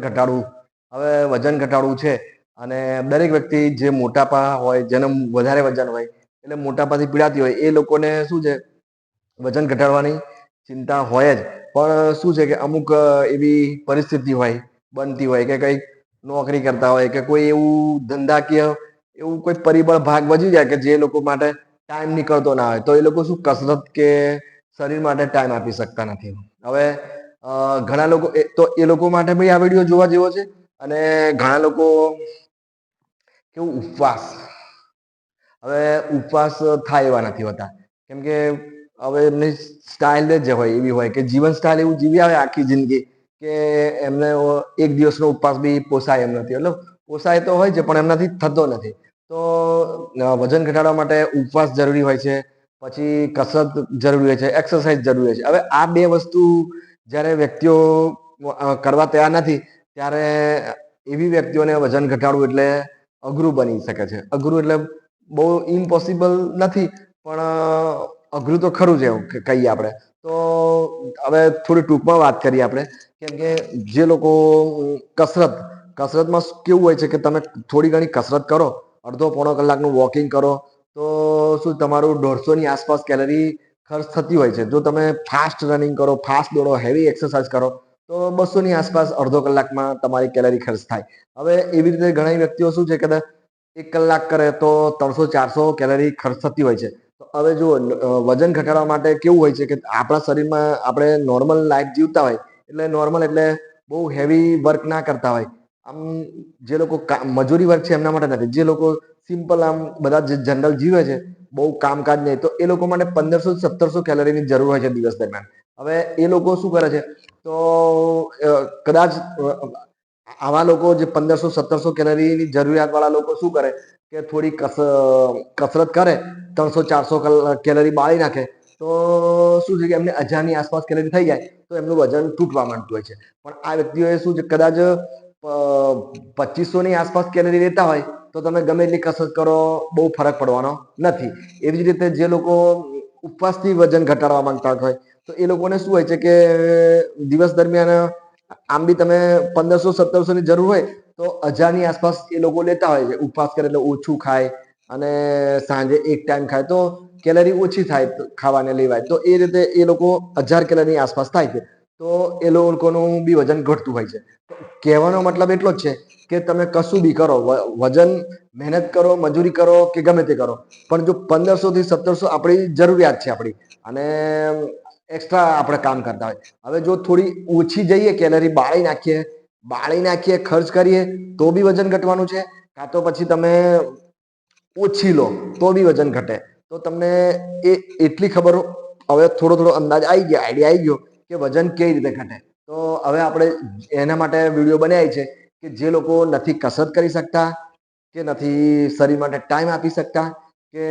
ઘટાડવું. હવે વજન ઘટાડવું છે અને દરેક વ્યક્તિ જે મોટાપા હોય, જેને વધારે વજન હોય, એટલે મોટાપાથી પીડાતી હોય, એ લોકોને શું છે, વજન ઘટાડવાની ચિંતા હોય જ. પણ શું છે કે અમુક એવી પરિસ્થિતિ હોય, બનતી હોય કે કંઈક નોકરી કરતા હોય કે કોઈ એવું ધંધાકીય, એવું કોઈ પરિબળ ભાગ વધી જાય કે જે લોકો માટે ટાઈમ નીકળતો ના હોય, તો એ લોકો શું કસરત કે શરીર માટે ટાઈમ આપી શકતા નથી. હવે ઘણા લોકો તો એ લોકો માટે પણ આ વીડિયો જોવા જેવો છે અને ઘણા લોકો કેવું ઉપવાસ. હવે ઉપવાસ થાય એવા નથી હોતા. કેમ કે હવે એમની સ્ટાઇલ જ હોય એવી હોય કે જીવન સ્ટાઇલ એવું જીવી આવે આખી જિંદગી કે એમને એક દિવસનો ઉપવાસ બી પોસાય એમ નથી. એટલે પોસાય તો હોય છે પણ એમનાથી થતો નથી. તો વજન ઘટાડવા માટે ઉપવાસ જરૂરી હોય છે. પછી કસરત જરૂરી હોય છે, એક્સરસાઇઝ જરૂરી હોય છે. હવે આ બે વસ્તુ જ્યારે વ્યક્તિઓ કરવા તૈયાર નથી, ત્યારે એવી વ્યક્તિઓને વજન ઘટાડવું એટલે અઘરું બની શકે છે. અઘરું એટલે બહુ ઇમ્પોસિબલ નથી, પણ અઘરું તો ખરું છે કહીએ આપણે. તો હવે થોડી ટૂંકમાં વાત કરીએ આપણે, કેમ કે જે લોકો, કસરત, કસરતમાં કેવું હોય છે કે તમે થોડી ઘણી કસરત કરો, અડધો પોણો કલાકનું વોકિંગ કરો, તો શું તમારું દોઢસોની આસપાસ કેલરી ખર્ચ થતી હોય છે. જો તમે ફાસ્ટ રનિંગ કરો ફાસ્ટ દોડો હેવી એક્સરસાઇઝ કરો, તો બસોની આસપાસ અડધો કલાકમાં તમારી કેલરી ખર્ચ થાય. હવે એવી રીતે ઘણી વ્યક્તિઓ શું છે કદાચ એક કલાક કરે તો ત્રણસો, ચારસો કેલરી ખર્ચ થતી હોય છે. તો હવે જો વજન ઘટાડવા માટે કેવું હોય છે કે આપણા શરીરમાં આપણે નોર્મલ લાઈફ જીવતા હોય, એટલે નોર્મલ એટલે બહુ હેવી વર્ક ના કરતા હોય. આમ જે લોકો મજૂરી વર્ક છે એમના માટે નથી. જે લોકો સિમ્પલ આમ બધા જનરલ જીવે છે બહુ કામકાજ નહીં. તો એ લોકો માટે પંદરસો સત્તરસો કેલરીની જરૂર હોય છે દિવસ દરમિયાન. હવે એ લોકો શું કરે છે? તો કદાચ આવા લોકો જે પંદરસો સત્તરસો કેલરીની જરૂરિયાત વાળા લોકો શું કરે? કે થોડી કસ, કસરત કરે, ત્રણસો ચારસો કેલરી બાળી નાખે. તો શું છે કે એમને હજારની આસપાસ કેલરી થઈ જાય, તો એમનું વજન તૂટવા માંડતું હોય છે. પણ આ વ્યક્તિઓએ શું છે? કદાચ પચીસો ની આસપાસ કેલરી લેતા હોય તો તમે ગમે એટલી કસરત કરો, બહુ ફરક પડવાનો નથી. એવી જ રીતે જે લોકો ઉપવાસથી વજન ઘટાડવા માંગતા હોય, તો એ લોકોને શું હોય છે કે દિવસ દરમિયાન આમ બી તમે પંદરસો સત્તરસો ની જરૂર હોય, તો હજારની આસપાસ એ લોકો લેતા હોય છે. ઉપવાસ કરે એટલે ઓછું ખાય અને સાંજે એક ટાઈમ ખાય. તો કેલરી ઓછી થાય ખાવાને લેવાય. તો એ રીતે એ લોકો હજાર કેલરીની આસપાસ થાય છે. તો એ લોકોનું બી વજન ઘટતું હોય છે. કહેવાનો મતલબ એટલો જ છે કે તમે કશું બી કરો વજન મહેનત કરો, મજૂરી કરો કે ગમે તે કરો, પણ જો પંદરસો થી સત્તરસો આપણી જરૂરિયાત છે આપણી, અને એક્સ્ટ્રા આપણે કામ કરતા હોય. હવે જો થોડી ઓછી જઈએ, કેલરી બાળી નાખીએ બાળી નાખીએ, ખર્ચ કરીએ, તો બી વજન ઘટવાનું છે. કાં તો પછી તમે ઓછી લો, તો બી વજન ઘટે. તો તમને એ, એટલી ખબર, હવે થોડો થોડો અંદાજ આવી ગયો, આઈડિયા આવી ગયો કે વજન કેવી રીતે ઘટે. તો હવે આપણે એના માટે વીડિયો બનાવી છે કે જે લોકો નથી કસરત કરી શકતા, કે નથી શરીર માટે ટાઈમ આપી શકતા, કે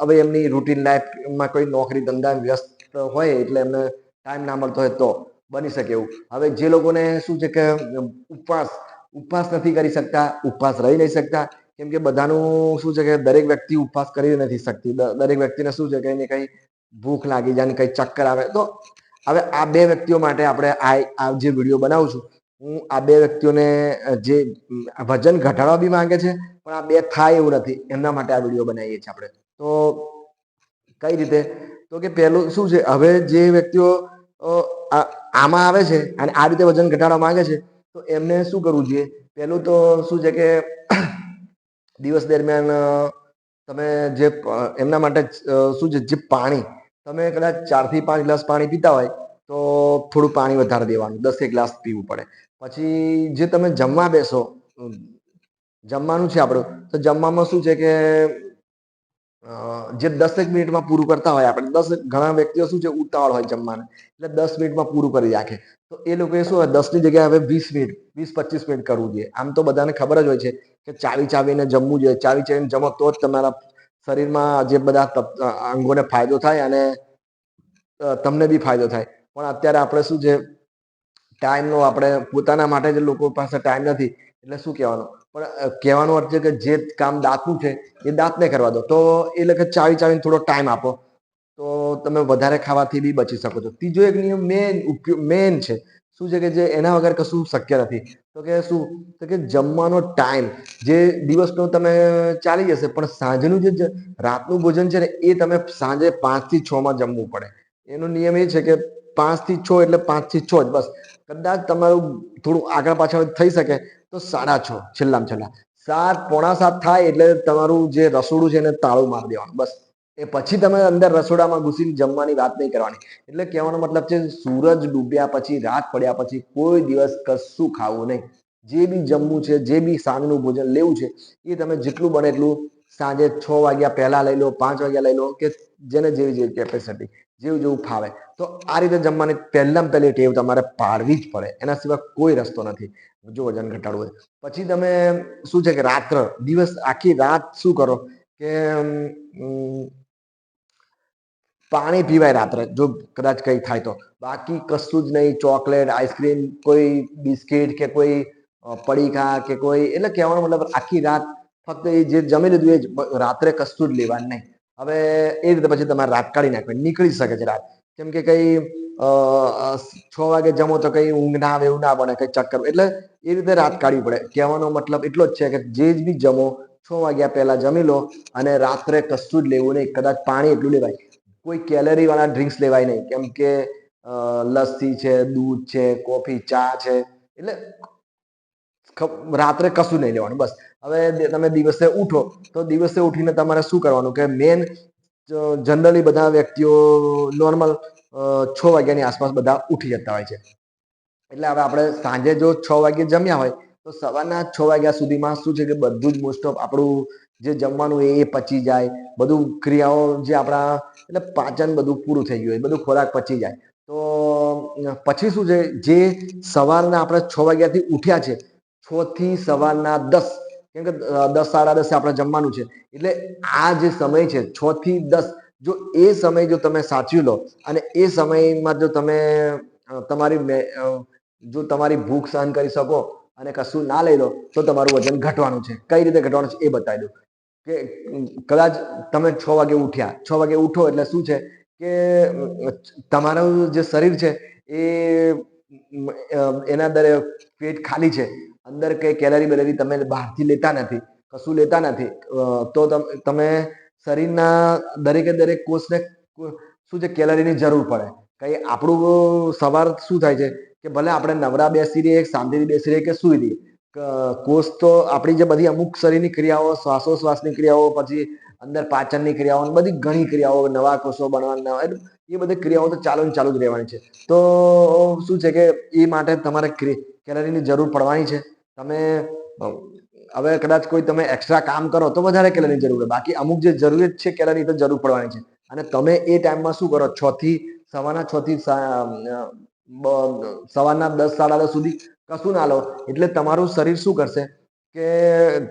હવે એમની રૂટીન લાઈફમાં કોઈ નોકરી ધંધા વ્યસ્ત હોય એટલે એમને ટાઈમ ના મળતો હોય તો બની શકે એવું. હવે જે લોકોને શું છે કે ઉપવાસ ઉપવાસ નથી કરી શકતા, ઉપવાસ રહી નહીં શકતા, કેમ કે બધાનું શું છે કે દરેક વ્યક્તિ ઉપવાસ કરી નથી શકતી. દરેક વ્યક્તિને શું છે કે એને કઈ ભૂખ લાગી જાય કઈ ચક્કર આવે, તો હવે આ બે વ્યક્તિઓ માટે આપણે આ જે વીડિયો બનાવું છું, હું આ બે વ્યક્તિઓને જે વજન ઘટાડવા બી માંગે છે, પણ આ બે થાય એવું નથી. એમના માટે આ વીડિયો બનાવીએ છીએ આપણે. તો કઈ રીતે? તો કે પહેલું શું છે, હવે જે વ્યક્તિઓ આમાં આવે છે અને આ રીતે વજન ઘટાડવા માંગે છે, તો એમને શું કરવું જોઈએ? પહેલું તો શું છે કે, દિવસ દરમિયાન તમે જે એમના માટે શું છે, જે પાણી તમે કદાચ ચારથી પાંચ ગ્લાસ પાણી પીતા હોય, તો થોડું પાણી વધારે દેવાનું, દસ એક ગ્લાસ પીવું પડે. પછી જે તમે જમવા બેસો જમવાનું છે આપણું, તો જમવામાં શું છે કે જે દસેક મિનિટમાં પૂરું કરતા હોય આપણે, દસ ઘણા વ્યક્તિઓ શું છે, ઉતાવળ હોય જમવાને, એટલે દસ મિનિટમાં પૂરું કરી રાખે તો એ લોકોએ શું હોય, દસની જગ્યાએ હવે વીસ મિનિટ, વીસ પચીસ મિનિટ કરવું જોઈએ. આમ તો બધાને ખબર જ હોય છે કે ચાવી ચાવીને જમવું જોઈએ, ચાવી ચાવીને જમો તો જ તમારા શરીરમાં જે બધા અંગોને ફાયદો થાય અને તમને બી ફાયદો થાય. પણ અત્યારે આપણે શું છે, ટાઈમનો આપણે પોતાના માટે જ લોકો પાસે ટાઈમ નથી, એટલે શું કહેવાનું? પણ કહેવાનો અર્થ છે કે જે કામ દાંતનું છે, એ દાંતને કરવા દો. તો એ લખે ચાવી ચાવીને થોડો ટાઈમ આપો. તો તમે વધારે ખાવાથી બી બચી શકો છો. ત્રીજો એક નિયમ મેન મેન છે. શું છે કે જે એના વગર કશું શક્ય નથી? તો કે શું? તો કે જમવાનો ટાઈમ જે દિવસનો તમે ચાલી જશે, પણ સાંજનું જે રાતનું ભોજન છે ને, એ તમે સાંજે પાંચથી છ માં જમવું પડે. એનો નિયમ એ છે કે પાંચથી છ એટલે પાંચથી છ જ, બસ. કદાચ તમારું થોડું આગળ પાછળ થઈ શકે, તો સાડા છ, છેલ્લામાં છેલ્લા. સાત પોણા સાત થાય એટલે તમારું જે રસોડું છે એને તાળું મારી દેવાનું, બસ. એ પછી તમે અંદર રસોડામાં ઘૂસીને જમવાની વાત નહીં કરવાની. એટલે કહેવાનો મતલબ છે, સૂરજ ડૂબ્યા પછી, રાત પડ્યા પછી કોઈ દિવસ કશું ખાવું નહીં. જે બી જમવું છે, જે બી સાંજનું ભોજન લેવું છે, એ તમે જેટલું બને એટલું સાંજે છ વાગ્યા પહેલા લઈ લો, પાંચ વાગ્યા લઈ લો કે જેને જેવી જેવી કેપેસિટી જેવું જેવું ફાવે. તો આ રીતે જમવાની પહેલાં પહેલી ટેવ તમારે પાડવી જ પડે. એના સિવાય કોઈ રસ્તો નથી. જો વજન ઘટાડવું હોય. પછી તમે શું છે કે રાત્ર દિવસ આખી રાત શું કરો? કે પાણી પીવાય રાત્રે, જો કદાચ કંઈ થાય તો. બાકી કશું જ નહીં, ચોકલેટ, આઈસ્ક્રીમ, કોઈ બિસ્કિટ કે કોઈ પડીકા કે કોઈ, એટલે કહેવાનો મતલબ આખી રાત ફક્ત એ જે જમી લીધું એ જ રાત્રે કશું જ લેવાનું નહીં. હવે એ રીતે પછી તમારે રાત કાઢી નાખવી નીકળી શકે છે રાત. કેમ કે કઈ છ વાગે જમો તો કઈ ઊંઘ ના આવે, એવું ના બને, કઈ ચક્કર એટલે એ રીતે રાત કાઢવી પડે. કહેવાનો મતલબ એટલો જ છે કે જ બી જમો, છ વાગ્યા પહેલા જમી લો અને રાત્રે કશું જ લેવું નહીં. કદાચ પાણી એટલું લેવાય. કોઈ કેલરી વાળા ડ્રિંક્સ લેવાય નહીં. કેમ કે લસ્સી છે, દૂધ છે, કોફી, ચા છે. એટલે રાત્રે કશું નહીં લેવાનું, બસ. હવે તમે દિવસે ઉઠો, તો દિવસે ઉઠીને તમારે શું કરવાનું કે મેન જનરલી બધા વ્યક્તિઓ નોર્મલ છ વાગ્યાની આસપાસ બધા ઉઠી જતા હોય છે. એટલે હવે આપણે સાંજે જો છ વાગે જમ્યા હોય, તો સવારના છ વાગ્યા સુધીમાં શું છે કે બધું જ મોસ્ટ ઓફ આપણું જે જમવાનું એ પચી જાય, બધું ક્રિયાઓ જે આપણા, એટલે પાચન બધું પૂરું થઈ ગયું હોય બધું ખોરાક પચી જાય. તો પછી શું છે? જે સવારના આપણે છ વાગ્યાથી ઉઠ્યા છે છ થી સવારના દસ, કેમ કે દસ સાડા દસે આપણે જમવાનું છે. એટલે આ જે સમય છે છ થી દસ, જો એ સમય જો તમે સાચવી લો, અને એ સમયમાં જો તમે તમારી જો તમારી ભૂખ સહન કરી શકો અને કશું ના લઈ લો, તો તમારું વજન ઘટવાનું છે. કઈ રીતે ઘટવાનું છે એ બતાવી દઉં. કે કદાચ તમે છ વાગે ઉઠ્યા. છ વાગે ઉઠો એટલે શું છે કે, તમારું જે શરીર છે એ, એના દરે પેટ ખાલી છે. અંદર કઈ કેલરી બેલરી તમે બહારથી લેતા નથી, કશું લેતા નથી. તો તમ- શરીરના દરેકે દરેક કોષને શું છે, કેલરીની જરૂર પડે. કઈ આપણું સવાર શું થાય છે કે ભલે આપણે નવરા બેસી રહીએ શાંતિથી બેસી રહીએ કે સુઈ રહીએ કોષ તો આપણી જે બધી અમુક શરીરની ક્રિયાઓ, શ્વાસોશ્વાસની ક્રિયાઓ, પછી અંદર પાચનની ક્રિયાઓ બધી ઘણી ક્રિયાઓ, નવા કોષો બનવાના એ બધી ક્રિયાઓ તો ચાલુ ને ચાલુ જ રહેવાની છે. તો શું છે કે એ માટે તમારે કેલરીની જરૂર પડવાની છે. તમે હવે કદાચ કોઈ તમે એક્સ્ટ્રા કામ કરો તો વધારે કેલરીની જરૂર પડે. બાકી અમુક જે જરૂરિયાત છે કેલરી તો જરૂર પડવાની છે. અને તમે એ ટાઈમમાં શું કરો? છ થી, સવારના છ થી સવારના દસ સાડા દસ સુધી કશું ના લો. એટલે તમારું શરીર શું કરશે? કે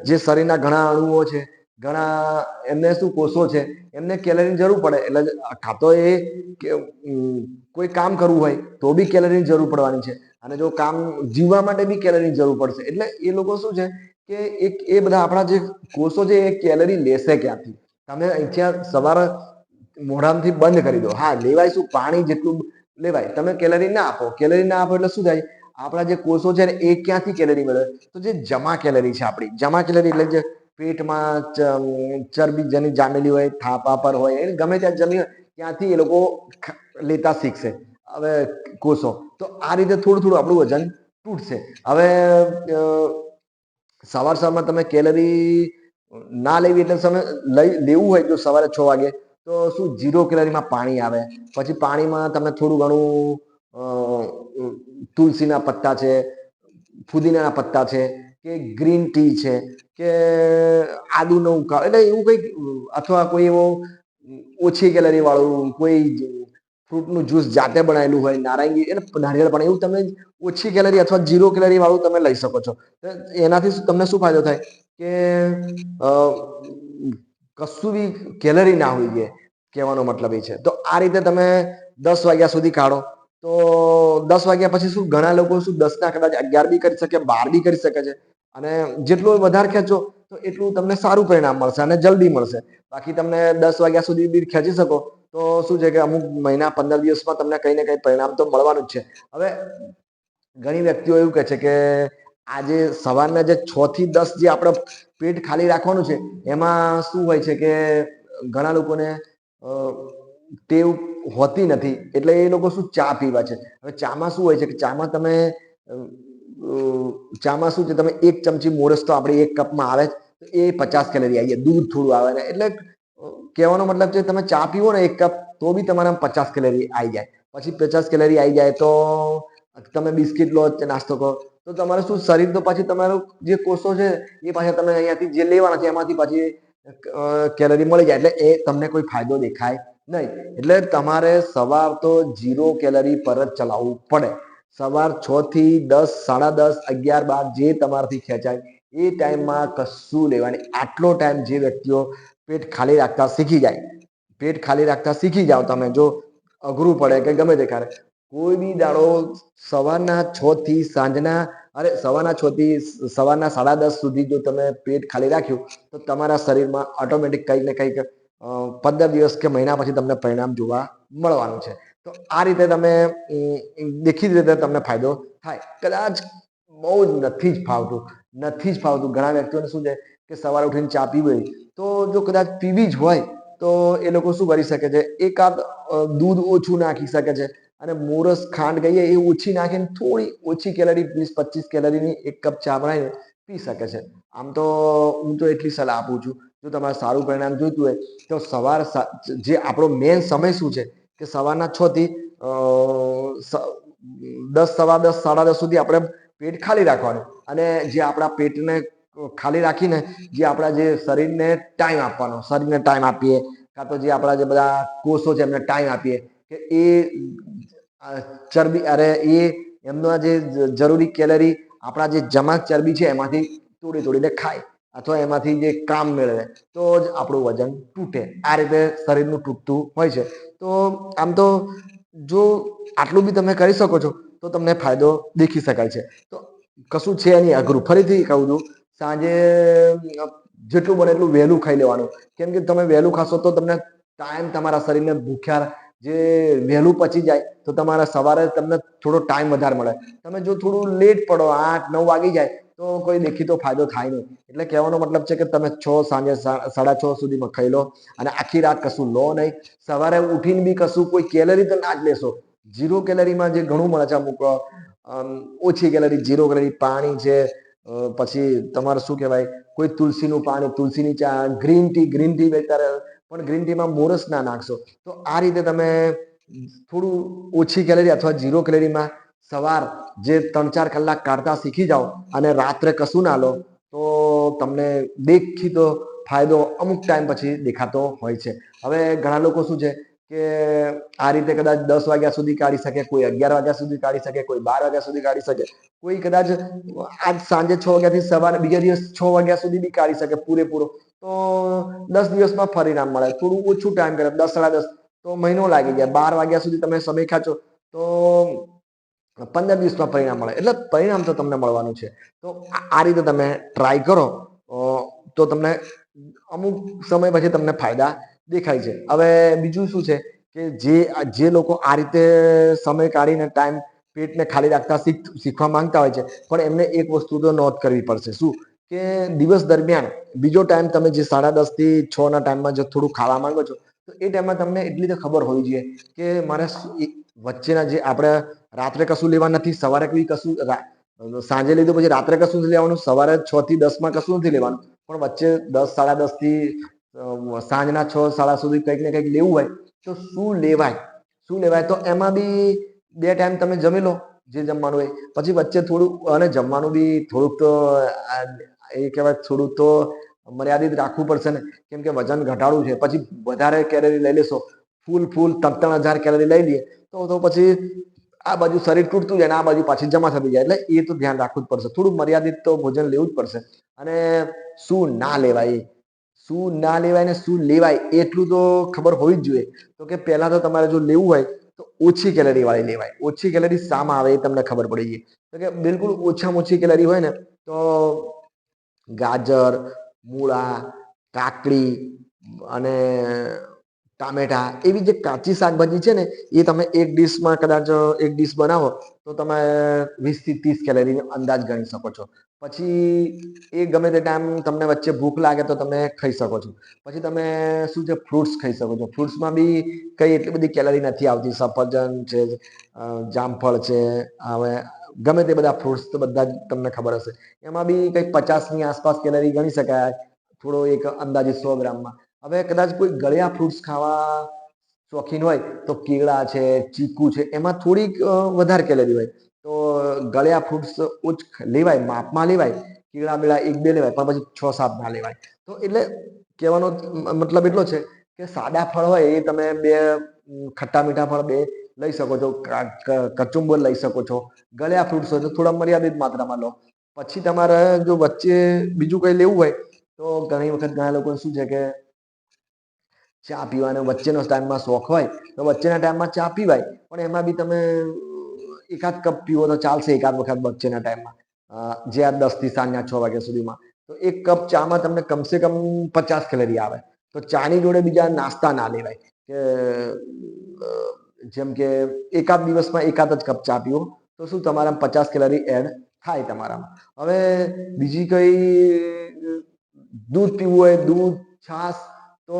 જે શરીરના ઘણા અણુઓ છે, ઘણા એમને શું કોષો છે, એમને કેલરીની જરૂર પડે. એટલે ખાતો એ કે કોઈ કામ કરવું હોય તો બી કેલરીની જરૂર પડવાની છે. અને જો કામ જીવવા માટે બી કેલરીની જરૂર પડશે. એટલે એ લોકો શું છે કે એક એ બધા આપણા જે કોષો છે એ કેલરી લેશે ક્યાંથી? તમે અહીંથી સવારે મોઢામાંથી બંધ કરી દો. હા, લેવાય શું? પાણી જેટલું લેવાય. તમે કેલરી ના આપો. કેલરી ના આપો એટલે શું થાય? આપણા જે કોષો છે એ ક્યાંથી કેલરી મળે? તો જે જમા કેલરી છે આપણી. જમા કેલરી એટલે જે પેટમાં ચરબી જેની જામેલી હોય, થાપા પર હોય એ ગમે ત્યાં જમી ત્યાંથી એ લોકો લેતા શીખશે. હવે કોષો. તો આ રીતે થોડું થોડું આપણું વજન તૂટશે. હવે સવાર સવારમાં તમે કેલરી ના લેવી એટલે તમે લઈ, લેવું હોય જો સવારે છ વાગે, તો શું જીરો કેલરીમાં પાણી આવે? પછી પાણીમાં તમે થોડું ઘણું તુલસીના પત્તા છે, ફુદીનાના પત્તા છે, કે ગ્રીન ટી છે, કે આદુનો ઉકાળો, એટલે એવું કંઈક, અથવા કોઈ એવો ઓછી કેલરી વાળું કોઈ ફ્રૂટનું જ્યુસ જાતે બનાવેલું હોય, નારંગી, એટલે નારિયેળ પણ એવું તમે ઓછી કેલરી અથવા જીરો કેલરી વાળું તમે લઈ શકો છો. એનાથી તમને શું ફાયદો થાય? કે કશું બી કેલરી ના હોવી જોઈએ કહેવાનો મતલબ એ છે. તો આ રીતે તમે દસ વાગ્યા સુધી કાઢો. તો દસ વાગ્યા પછી શું ઘણા લોકો શું દસ ના કદાચ અગિયાર બી કરી શકે, બાર બી કરી શકે છે. અને જેટલું વધારે ખેંચો તો એટલું તમને સારું પરિણામ મળશે અને જલ્દી મળશે. બાકી તમને દસ વાગ્યા સુધી બી ખેંચી શકો તો શું છે કે અમુક મહિના, પંદર દિવસમાં તમને કંઈ ને કંઈ પરિણામ તો મળવાનું જ છે. હવે ઘણી વ્યક્તિઓ એવું કહે છે કે આજે સવારના જે છ થી દસ જે આપણે પેટ ખાલી રાખવાનું છે, એમાં શું હોય છે કે ઘણા લોકોને ટેવ હોતી નથી. એટલે એ લોકો શું ચા પીવા છે? હવે ચામાં શું હોય છે કે ચામાં તમે ચામાં શું છે? તમે એક ચમચી મોરસ તો આપણે એક કપમાં આવે તો એ પચાસ કેલરી આવી દૂધ થોડું આવે ને. એટલે કહેવાનો મતલબ છે તમે ચા પીવો ને એક કપ, તો બી તમારા પચાસ કેલરી આવી જાય. પછી પચાસ કેલરી આવી જાય તો તમે બિસ્કિટ લો નાસ્તો કરો. તો તમારે શું શરીર તો પાછી તમારું જે કોષો છે, એ પાછા તમે અહીંયાથી જે લેવાના છે, એમાંથી પાછી કેલરી મળી જાય. એટલે એ તમને કોઈ ફાયદો દેખાય નહીં, એટલે તમારે સવાર તો જીરો કેલરી પર જ ચલાવવું પડે. સવાર છ થી દસ, સાડા દસ, અગિયાર, બાર જે તમારાથી ખેંચાય, એ ટાઈમમાં કશું લેવાની, આટલો ટાઈમ જે વ્યક્તિઓ પેટ ખાલી રાખતા શીખી જાય. પેટ ખાલી રાખતા શીખી જાઓ તમે, જો અઘરું પડે કે ગમે તે ખારે કોઈ બી દાડો સવારના છ થી સાંજના, અરે સવારના છ થી સવારના સાડા દસ સુધી જો તમે પેટ ખાલી રાખ્યું, તો તમારા શરીરમાં ઓટોમેટિક કંઈક ને કંઈક પંદર દિવસ કે મહિના પછી તમને પરિણામ જોવા મળવાનું છે. તો આ રીતે તમે દેખીતી રીતે તમને ફાયદો થાય. કદાચ બહુ જ નથી જ ફાવતું. નથી જ ફાવતું. ઘણા વ્યક્તિઓને શું છે કે સવારે ઉઠીને ચા પીવી હોય, તો જો કદાચ પીવી જ હોય, તો એ લોકો શું કરી શકે છે? એકાદ દૂધ ઓછું નાખી શકે છે અને મોરસ ખાંડ કહીએ એ ઓછી નાખીને થોડી ઓછી કેલરી, વીસ, પચીસ કેલરીની એક કપ ચા બનાવીને પી શકે છે. આમ તો હું તો એટલી સલાહ આપું છું. જો તમારે સારું પરિણામ જોઈતું હોય, તો સવાર જે આપણો મેઇન સમય શું છે? કે સવારના છ થી દસ, સવા દસ, સાડા દસ સુધી આપણે પેટ ખાલી રાખવાનું. અને જે આપણા પેટને ખાલી રાખીને જે આપણા જે શરીરને ટાઈમ આપવાનો, શરીરને ટાઈમ આપીએ, કાં તો જે આપણા જે બધા કોષો છે એમને ટાઈમ આપીએ, કે એ ચરબી, અરે, એ એમના જે, જરૂરી કેલરી આપણા જે જમા ચરબી છે એમાંથી તોડી તોડીને ખાય. અથવા એમાંથી જે કામ મેળવે, તો જ આપણું વજન તૂટે. આ રીતે શરીરનું તૂટતું હોય છે. તો આમ તો જો આટલું બી તમે કરી શકો છો, તો તમને ફાયદો દેખી શકાય છે. તો કશું છે નહીં અઘરું. ફરીથી કહું છું, સાંજે જેટલું બને એટલું વહેલું ખાઈ લેવાનું. કેમ કે તમે વહેલું ખાશો તો તમને ટાઈમ તમારા શરીરને ભૂખ્યા જે વહેલું પચી જાય, તો તમારા સવારે તમને થોડો ટાઈમ વધારે મળે. તમે જો થોડું લેટ પડો, આઠ, નવ વાગી જાય તો કોઈ દેખીતો ફાયદો થાય નહીં. એટલે કહેવાનો મતલબ છે કે તમે છ સાંજે સાડા છ સુધીમાં ખાઈ લો અને આખી રાત કશું લો નહીં. સવારે ઉઠીને બી કશું કોઈ કેલરી તો ના જ લેશો. જીરો કેલરીમાં જે ઘણું મળે છે અમુક ઓછી કેલરી, જીરો કેલરી, પાણી છે પછી તમારે શું કહેવાય? કોઈ તુલસીનું પાણી, તુલસીની ચા, green tea green tea better પણ ગ્રીન ટીમાં મોરસ ના નાખશો. તો આ રીતે તમે થોડું ઓછી કેલરી અથવા જીરો કેલરીમાં સવાર જે ત્રણ ચાર કલાક કાઢતા શીખી જાઓ અને રાત્રે કશું ના લો, તો તમને દેખીતો ફાયદો અમુક ટાઈમ પછી દેખાતો હોય છે. હવે ઘણા લોકો શું છે કે આ રીતે કદાચ દસ વાગ્યા સુધી કાઢી શકે, કોઈ અગિયાર વાગ્યા સુધી કાઢી શકે, કોઈ બાર વાગ્યા સુધી કાઢી શકે, કોઈ કદાચ આજ સાંજે છ વાગ્યાથી સવારે બીજા દિવસ છ વાગ્યા સુધી બી કાઢી શકે પૂરેપૂરો. તો દસ દિવસમાં પરિણામ મળે, થોડું ઓછું ટાઈમ કરે, દસ સાડા દસ, તો મહિનો લાગી જાય બાર વાગ્યા સુધી તમે સમય ખાચો, તો પંદર દિવસમાં પરિણામ મળે. એટલે પરિણામ તો તમને મળવાનું છે. તો આ રીતે તમે ટ્રાય કરો. તો તમને અમુક સમય પછી તમને ફાયદા દેખાય છે. હવે બીજું શું છે કે જે જે લોકો આ રીતે સમય કાઢીને ટાઈમ પેટને ખાલી રાખતા શીખ, શીખવા માંગતા હોય છે, પણ એમને એક વસ્તુ તો નોંધ કરવી પડશે. શું? કે દિવસ દરમિયાન બીજો ટાઈમ તમે જે સાડા દસથી છના ટાઈમમાં જો થોડું ખાવા માંગો છો, તો એ ટાઈમમાં તમને એટલી તો ખબર હોવી જોઈએ કે મારે વચ્ચેના જે આપણે રાત્રે કશું લેવા નથી, સવારે બી કશું સાંજે લીધું પછી રાત્રે કશું નથી લેવાનું, સવારે છ થી દસમાં કશું નથી લેવાનું. પણ વચ્ચે દસ, સાડા દસથી સાંજના છ, સાડા સુધી કંઈક ને કંઈક લેવું હોય, તો શું લેવાય? શું લેવાય? તો એમાં બી બે ટાઈમ તમે જમી લો, જે જમવાનું હોય. પછી વચ્ચે થોડું, અને જમવાનું બી થોડુંક તો એ કહેવાય થોડુંક તો મર્યાદિત રાખવું પડશે ને. કેમ કે વજન ઘટાડવું છે. પછી વધારે કેલરી લઈ લેશો, ફૂલ ફૂલ, ત્રણ ત્રણ હજાર કેલરી લઈ લઈએ તો તો પછી આ બાજુ શરીર તૂટતું જાય ને આ બાજુ પાછી જમા થતી જાય એટલે એ તો ધ્યાન રાખવું જ પડશે. થોડું મર્યાદિત તો ભોજન લેવું જ પડશે. અને શું ના લેવાય? શું ના લેવાય ને શું લેવાય એટલું તો ખબર હોવી જ જોઈએ. તો કે પહેલા તો તમારે જો લેવું હોય તો ઓછી કેલરી વાળી લેવાય. ઓછી કેલરી શામાં આવે એ તમને ખબર પડી ગઈ. તો કે બિલકુલ ઓછામાં ઓછી કેલરી હોય ને તો ગાજર, મૂળા, કાકડી અને ટામેટા એવી જે કાચી શાકભાજી છે ને, એ તમે એક ડીશમાં કદાચ એક ડીશ બનાવો, તો તમે વીસથી ત્રીસ કેલેરી અંદાજ ગણી શકો છો. પછી એ ગમે તે ટાઈમ તમને વચ્ચે ભૂખ લાગે તો તમે ખાઈ શકો છો. પછી તમે શું છે ફ્રૂટ્સ ખાઈ શકો છો. ફ્રૂટ્સમાં બી કઈ એટલી બધી કેલરી નથી આવતી. સફરજન છે જામફળ છે હવે ગમે તે બધા ફ્રૂટ્સ તો બધા જ તમને ખબર હશે. એમાં બી કંઈક પચાસની આસપાસ કેલરી ગણી શકાય. થોડો એક અંદાજે સો ગ્રામમાં. હવે કદાચ કોઈ ગળ્યા ફ્રૂટ્સ ખાવા શોખીન હોય તો કેળા છે, ચીકુ છે, એમાં થોડીક વધારે કેલેરી હોય. તો ગળ્યા ફ્રૂટ્સ ઉચ્ચ લેવાય, માપમાં લેવાય, કેળા બેળા એક બે લેવાય, પણ પછી છ સાત ના લેવાય. તો એટલે કહેવાનો મતલબ એટલો છે કે સાદા ફળ હોય એ તમે બે ખટ્ટા મીઠા ફળ બે લઈ શકો છો કચુંબર લઈ શકો છો. ગળ્યા ફ્રૂટ્સ હોય તો થોડા મર્યાદિત માત્રામાં લો. પછી તમારે જો વચ્ચે બીજું કંઈ લેવું હોય તો ઘણી વખત ઘણા લોકો શું છે કે ચા પીવાનો વચ્ચેનો ટાઈમમાં શોખ હોય તો વચ્ચેના ટાઈમમાં ચા પીવાય. પણ એમાં બી તમે એકાદ કપ પીવો તો ચાલશે એકાદ વખત વચ્ચેના ટાઈમમાં અ, જે આ દસથી સાંજના છ વાગ્યા સુધીમાં. તો એક કપ ચામાં તમને કમસે કમ પચાસ કેલરી આવે. તો ચાની જોડે બીજા નાસ્તા ના લેવાય. કે અ, જેમ કે એકાદ દિવસમાં એકાદ જ કપ ચા પીવો તો શું તમારા પચાસ કેલરી એડ થાય તમારામાં. હવે બીજી કઈ દૂધ પીવું હોય દૂધ છાશ તો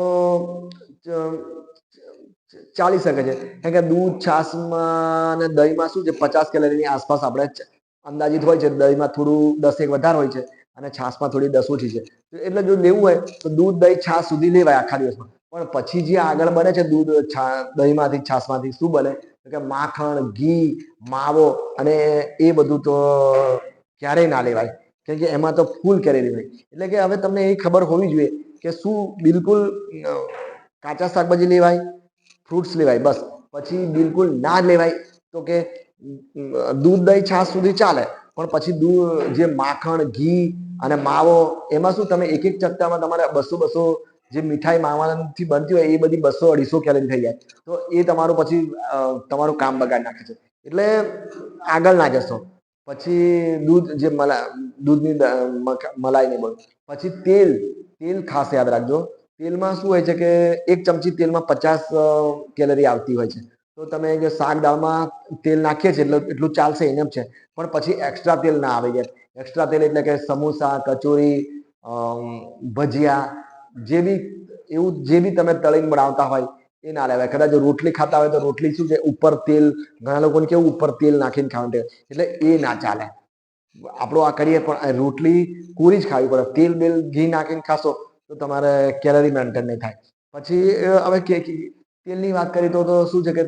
ચાલી શકે છે. કારણ કે દૂધ, છાશમાં અને દહીંમાં શું છે, પચાસ કેલરીની આસપાસ આપણે અંદાજિત હોય છે, દહીંમાં થોડું દસેક વધારે હોય છે અને છાશમાં થોડી દસ ઓછી છે. એટલે જો લેવું હોય, તો દૂધ, દહીં, છાશ સુધી લેવાય આખા દિવસમાં. પણ પછી જે આગળ બને છે દૂધ દહીંમાંથી, છાશમાંથી શું બને? કે માખણ, ઘી, માવો અને એ બધું તો ક્યારેય ના લેવાય. કેમ કે એમાં તો ફૂલ કેલેરી હોય. એટલે કે હવે તમને એ ખબર હોવી જોઈએ કે શું બિલકુલ કાચા શાકભાજી લેવાય ફ્રૂટ્સ લેવાય, બસ. પછી બિલકુલ ના લેવાય તો કે દૂધ દહીં છાશ સુધી ચાલે. પણ પછી દૂધ જે માખણ, ઘી અને માવો, એમાં શું તમે એક એક ચક્કામાં તમારે બસો બસો જે મીઠાઈ માવાથી બનતી હોય એ બધી બસો અઢીસો કેલરી થઈ જાય. તો એ તમારું પછી તમારું કામ બગાડ નાખે છે. એટલે આગળ ના જશો. પછી દૂધ જે મલા, દૂધની મલાઈ ને બધું. પછી તેલ. તેલ ખાસ યાદ રાખજો. તેલમાં શું હોય છે કે એક ચમચી તેલમાં પચાસ કેલરી આવતી હોય છે. તો તમે જે શાક દાળમાં તેલ નાખીએ છીએ એટલે એટલું ચાલશે એને છે. પણ પછી એક્સ્ટ્રા તેલ ના આવી જાય. એક્સ્ટ્રા તેલ એટલે કે સમોસા, કચોરી ભજીયા, જે બી એવું જે બી તમે તળીને બનાવતા હોય એ ના લેવાય. કદાચ રોટલી ખાતા હોય તો રોટલી શું છે? ઉપર તેલ, ઘણા લોકોને કેવું ઉપર તેલ નાખીને ખાવાનું. એટલે એ ના ચાલે. આપણો આ કરીએ પણ રોટલી કુરી જ ખાવી પડે. તેલ બેલ ઘી નાખીને ખાશો તો તમારે કેલરી મેન્ટેન નહીં થાય. પછી હવે કે તેલની વાત કરીએ તો શું છે કે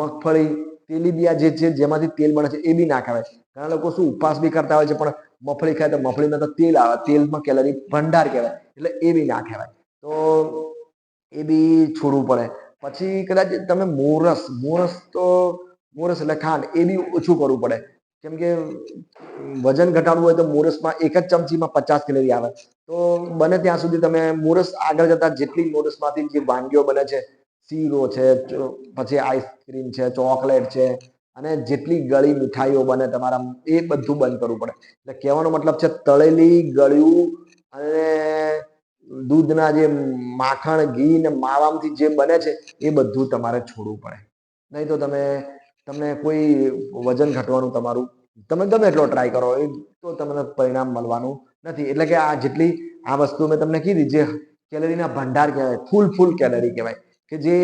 મગફળી, તેલીબિયા જે છે, જેમાંથી તેલ બને છે, એ બી ના ખાવાય. ઘણા લોકો શું ઉપવાસ બી કરતા હોય છે, પણ મગફળી ખાય તો મગફળીમાં તો તેલ આવે, તેલમાં કેલરી ભંડાર કહેવાય, એટલે એ બી ના કહેવાય. તો એ બી છોડવું પડે. પછી કદાચ તમે મોરસ મોરસ તો, મોરસ એટલે ખાંડ, એ બી ઓછું કરવું પડે. કેમ કે, વજન ઘટાડવું હોય તો મોરસમાં એક જ ચમચીમાં પચાસ કેલેરી આવે. તો બને ત્યાં સુધી તમે મોરસ આગળ જતા જેટલી મોરસમાંથી જે વાનગીઓ બને છે, શીરો છે પછી આઈસ્ક્રીમ છે ચોકલેટ છે, અને જેટલી ગળી મીઠાઈઓ બને તમારા, એ બધું બંધ કરવું પડે. એટલે કહેવાનો મતલબ છે, તળેલી, ગળ્યું અને દૂધના જે માખણ, ઘી ને માવામાંથી જે બને છે, એ બધું તમારે છોડવું પડે. નહીં તો તમે તમને કોઈ વજન ઘટવાનું તમારું? તમે ગમે એટલો ટ્રાય કરો, એ તો તમને પરિણામ મળવાનું નથી. એટલે કે આ જેટલી, આ વસ્તુ મેં તમને કીધી, જે કેલરીના ભંડાર કહેવાય, ફૂલ ફૂલ કેલરી કહેવાય, કે જે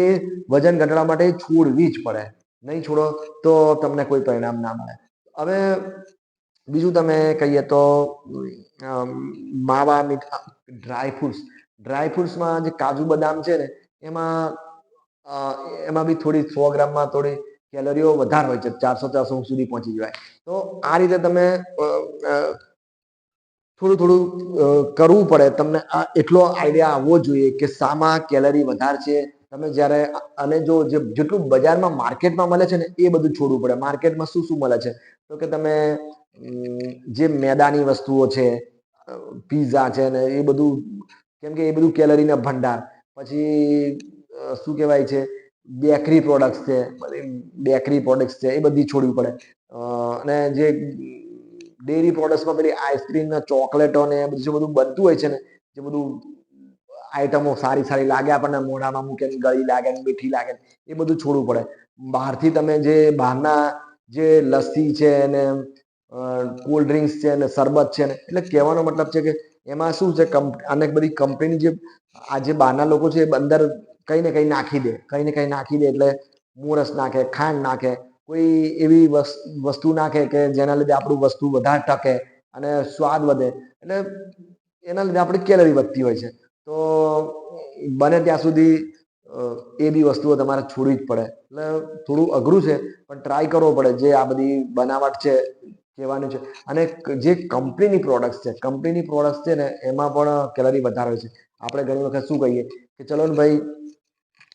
વજન ઘટાડવા માટે છોડવી જ પડે, નહીં છોડો તો તમને કોઈ પરિણામ ના મળે. હવે બીજું તમે કહીએ તો માવા, મીઠા ડ્રાય ફ્રૂટ્સ ડ્રાય ફ્રૂટ્સમાં જે કાજુ બદામ છે ને, એમાં એમાં બી થોડી સો ગ્રામમાં થોડી કેલરીઓ વધારે હોય છે, ચારસો ચારસો સુધી પહોંચી જવાય. તો આ રીતે તમે થોડું થોડું કરવું પડે. તમને આ એટલો આઈડિયા આવવો જોઈએ કે શામાં કેલરી વધારે છે. તમે જ્યારે, અને જો જે, જેટલું બજારમાં માર્કેટમાં મળે છે ને, એ બધું છોડવું પડે. માર્કેટમાં શું શું મળે છે? તો કે તમે જે મેદાની વસ્તુઓ છે પીઝા છે ને, એ બધું, કેમ કે એ બધું કેલરીના ભંડાર. પછી શું કહેવાય છે? બેકરી પ્રોડક્ટ્સ છે બેકરી પ્રોડક્ટ્સ છે, એ બધી છોડવી પડે. અને જે ડેરી પ્રોડક્ટ્સમાં પેલી આઈસ્ક્રીમ ને ચોકલેટો ને બધું જે બધું બનતું હોય છે ને, જે બધું આઈટમો સારી સારી લાગે આપણને, મોઢામાં મૂકે ગળી લાગે ને મીઠી લાગે એ બધું છોડવું પડે. બહારથી તમે જે બહારના જે લસ્સી છે ને કોલ્ડ ડ્રિંક્સ છે ને, શરબત છે ને, એટલે કહેવાનો મતલબ છે કે એમાં શું છે, કંપ અનેક બધી કંપનીની જે, આ જે બહારના લોકો છે એ અંદર કંઈ ને કંઈ નાખી દે, કંઈ ને કંઈ નાખી દે એટલે મોરસ નાખે, ખાંડ નાખે, કોઈ એવી વસ્તુ નાખે કે જેના લીધે આપણું વસ્તુ વધારે ટકે અને સ્વાદ વધે. એટલે એના લીધે આપણી કેલરી વધતી હોય છે. તો બને ત્યાં સુધી એ બી વસ્તુઓ તમારે છોડવી જ પડે. એટલે થોડું અઘરું છે, પણ ટ્રાય કરવો પડે જે આ બધી બનાવટ છે, કહેવાનું છે. અને જે કંપનીની પ્રોડક્ટ્સ છે, કંપનીની પ્રોડક્ટ્સ છે ને, એમાં પણ કેલરી વધારે હોય છે. આપણે ઘણી વખત શું કહીએ કે, ચલો ને ભાઈ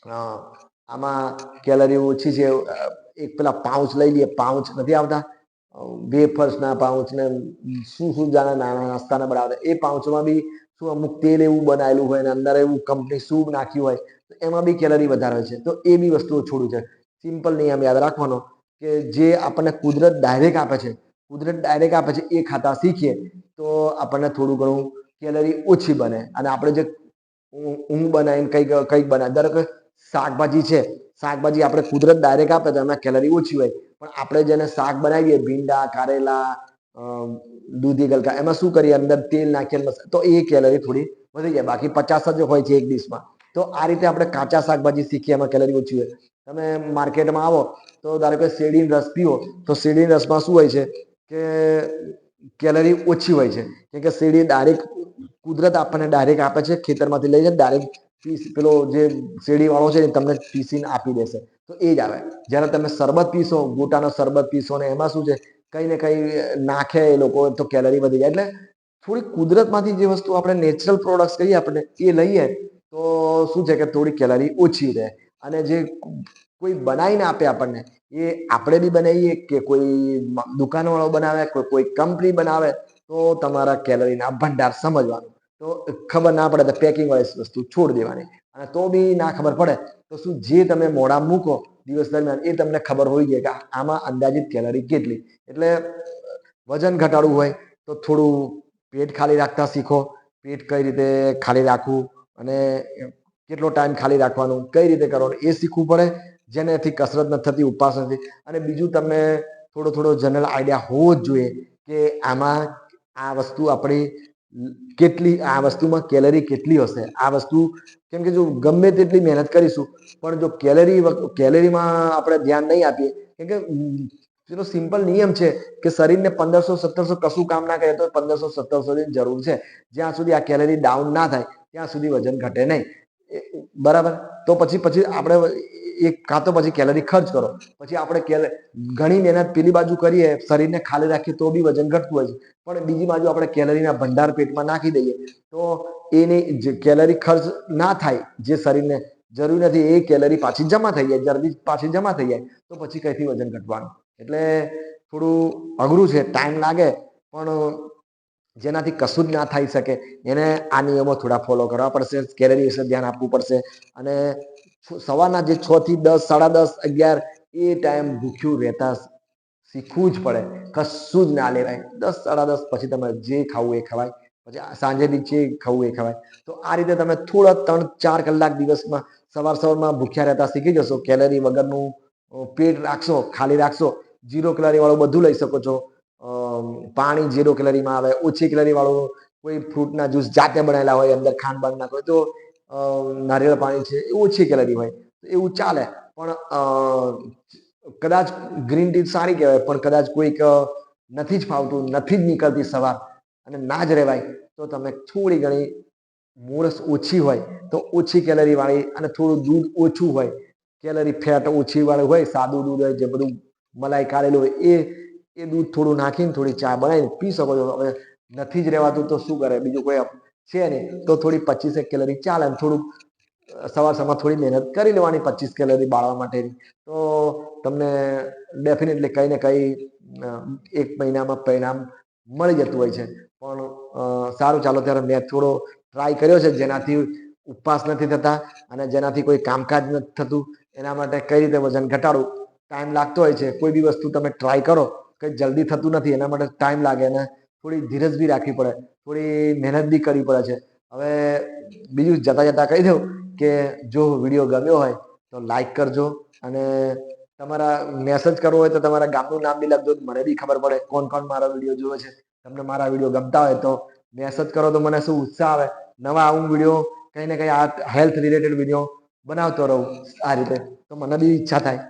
આમાં કેલરી ઓછી છે એક પેલા પાઉચ લઈ લઈએ પાઉચ નથી આવતા. વેફર્સના પાઉચ ને શું શું જાણે નાના નાસ્તાના બનાવતા એ પાઉચમાં બી શું અમુક તેલ એવું બનાવેલું હોય ને અંદર એવું કંપની સૂપ નાખ્યું હોય, તો એમાં બી કેલરી વધારે છે. તો એ બી વસ્તુઓ છોડવું છે. સિમ્પલ નિયમ યાદ રાખવાનો કે જે આપણને કુદરત ડાયરેક્ટ આપે છે, કુદરત ડાયરેક્ટ આપે છે એ ખાતા શીખીએ, તો આપણને થોડું ઘણું કેલરી ઓછી બને. અને આપણે જે ઊંઘ બનાવીને કંઈક કંઈક બનાવે દરેક શાકભાજી છે. શાકભાજી આપણે કુદરત ડાયરેક્ટ આપે તો એમાં કેલરી ઓછી હોય. પણ આપણે જેને શાક બનાવીએ, ભીંડા, કારેલા દૂધી, ગલકા, એમાં શું કરીએ? અંદર તેલ નાખીએ તો એ કેલરી થોડી વધી જાય. બાકી પચાસ જ હોય છે એક ડીશમાં તો આ રીતે આપણે કાચા શાકભાજી શીખીએ, એમાં કેલરી ઓછી હોય. તમે માર્કેટમાં આવો, તો ધારો કે શેરડીનો રસ પીવો તો શેરડીના રસમાં શું હોય છે કે કેલરી ઓછી હોય છે. કેમ કે શેરડી ડાયરેક્ટ કુદરત આપણને ડાયરેક્ટ આપે છે, ખેતરમાંથી લઈ જાય ડાયરેક્ટ પીસ, પેલો જે શેરડી વાળો છે તમને પીસીને આપી દેશે. તો એ જ આવે. જ્યારે તમે શરબત પીશો, ગોટાનો શરબત પીશો ને એમાં શું છે? કંઈ ને કંઈ નાખે એ લોકો, તો કેલરી વધી જાય. એટલે થોડી કુદરતમાંથી જે વસ્તુ આપણે નેચરલ પ્રોડક્ટ્સ કહીએ આપણે, એ લઈએ, તો શું છે કે થોડી કેલરી ઓછી રહે. અને જે કોઈ બનાવીને આપે આપણને, એ આપણે બી બનાવીએ કે કોઈ દુકાનવાળો બનાવે કોઈ કોઈ કંપની બનાવે, તો તમારા કેલરીના ભંડાર સમજવાનું. તો ખબર ના પડે તો પેકિંગ વાળી વસ્તુ છોડી દેવાની. અને તો બી ના ખબર પડે તો શું જે તમે મોડા મૂકો દિવસ દરમિયાન એ તમને ખબર હોઈ જાય કે આમાં અંદાજિત કેલરી કેટલી. એટલે વજન ઘટાડવું હોય તો થોડું પેટ ખાલી રાખતા શીખો. પેટ કઈ રીતે ખાલી રાખવું અને કેટલો ટાઈમ ખાલી રાખવાનું, કઈ રીતે કરવાનું એ શીખવું પડે જેનેથી કસરત નથી થતી, ઉપવાસ નથી. અને બીજું તમને થોડો થોડો જનરલ આઈડિયા હોવો જ જોઈએ કે આમાં આ વસ્તુ આપણી કેટલી આ વસ્તુમાં કેલરી કેટલી હશે? આ વસ્તુ કેમ કે જો ગમે તેટલી મહેનત કરીશું, પણ જો કેલરી કેલરીમાં આપણે ધ્યાન નહીં આપીએ, કેમ કે પેલો સિમ્પલ નિયમ છે કે શરીરને પંદરસો સત્તરસો કશું કામ ના કરે તો પંદરસો સત્તરસો ની જરૂર છે. જ્યાં સુધી આ કેલરી ડાઉન ના થાય, ત્યાં સુધી વજન ઘટે નહીં. બરાબર? તો પછી પછી આપણે એક કાં તો પછી કેલરી ખર્ચ કરો. પછી આપણે ઘણી મહેનત પેલી બાજુ કરીએ, શરીરને ખાલી રાખીએ તો બી વજન ઘટતું હોય છે. પણ બીજી બાજુ આપણે કેલરીના ભંડાર પેટમાં નાખી દઈએ, તો એની જે કેલરી ખર્ચ ના થાય, જે શરીરને જરૂરી નથી, એ કેલરી પાછી જમા થઈ જાય, જલ્દી પાછી જમા થઈ જાય, તો પછી કઈથી વજન ઘટવાનું. એટલે થોડું અઘરું છે, ટાઈમ લાગે, પણ જેનાથી કશું જ ના થઈ શકે, એને આ નિયમો થોડા ફોલો કરવા પડશે, કેલરી વિશે ધ્યાન આપવું પડશે, અને સવારના જે છ થી દસ, સાડા દસ, અગિયાર, એ ટાઈમ ભૂખ્યું રહેતા શીખવું જ પડે. કશું જ ના લેવાય. દસ, સાડા દસ પછી તમે જે ખાવું એ ખવાય. પછી સાંજે બી જે ખાવું એ ખવાય. તો આ રીતે તમે થોડા ત્રણ, ચાર કલાક દિવસમાં સવાર સવારમાં ભૂખ્યા રહેતા શીખી જશો. કેલરી વગરનું પેટ રાખશો, ખાલી રાખશો. જીરો કેલરી વાળું બધું લઈ શકો છો. પાણી ઝીરો કેલરીમાં આવે. ઓછી કેલરી વાળું કોઈ ફ્રૂટના જ્યુસ જાતે બનાવેલા હોય, અંદર ખાંડ બાંધ નાખો. તો નારિયેળ પાણી છે એ ઓછી કેલરી હોય એવું ચાલે. પણ કદાચ ગ્રીન ટી સારી કહેવાય, પણ કદાચ કોઈક નથી જ ફાવતું, નથી જ નીકળતી સવાર અને ના જ રહેવાય તો તમે થોડી ઘણી મોરસ ઓછી હોય, તો ઓછી કેલરી વાળી અને થોડું દૂધ ઓછું હોય, કેલરી ફેટ ઓછી વાળું હોય, સાદું દૂધ હોય, જે બધું મલાઈ કાઢેલું હોય, એ એ દૂધ થોડું નાખીને થોડી ચા બનાવીને પી શકો છો. હવે નથી જ રહેવાતું તો શું કરે? બીજું કોઈ છે નહીં? તો થોડી પચીસેક કેલરી ચાલે થોડુંક સવાર સવારમાં થોડી મહેનત કરી લેવાની પચીસ કેલરી બાળવા માટેની. તો તમને ડેફિનેટલી કંઈ ને કંઈ એક મહિનામાં પરિણામ મળી જતું હોય છે. પણ સારું ચાલો ત્યારે મેં થોડો ટ્રાય કર્યો છે, જેનાથી ઉપવાસ નથી થતા અને જેનાથી કોઈ કામકાજ નથી થતું, એના માટે કઈ રીતે વજન ઘટાડવું? ટાઈમ લાગતો હોય છે. કોઈ બી વસ્તુ તમે ટ્રાય કરો, કંઈ જલ્દી થતું નથી, એના માટે ટાઈમ લાગે અને થોડી ધીરજ બી રાખવી પડે. થોડી મહેનત બી કરવી પડે છે. હવે બીજું જતા જતા કહી દઉં કે જો વીડિયો ગમ્યો હોય તો લાઈક કરજો અને તમારા મેસેજ કરવો હોય તો તમારા ગામનું નામ બી લખજો. મને બી ખબર પડે કોણ કોણ મારા વીડિયો જોવે છે. તમને મારા વીડિયો ગમતા હોય તો મેસેજ કરો તો મને શું ઉત્સાહ આવે. નવા આવું વીડિયો, કંઈ ને કંઈ આ હેલ્થ રિલેટેડ વીડિયો બનાવતો રહું આ રીતે. તો મને બી ઈચ્છા થાય.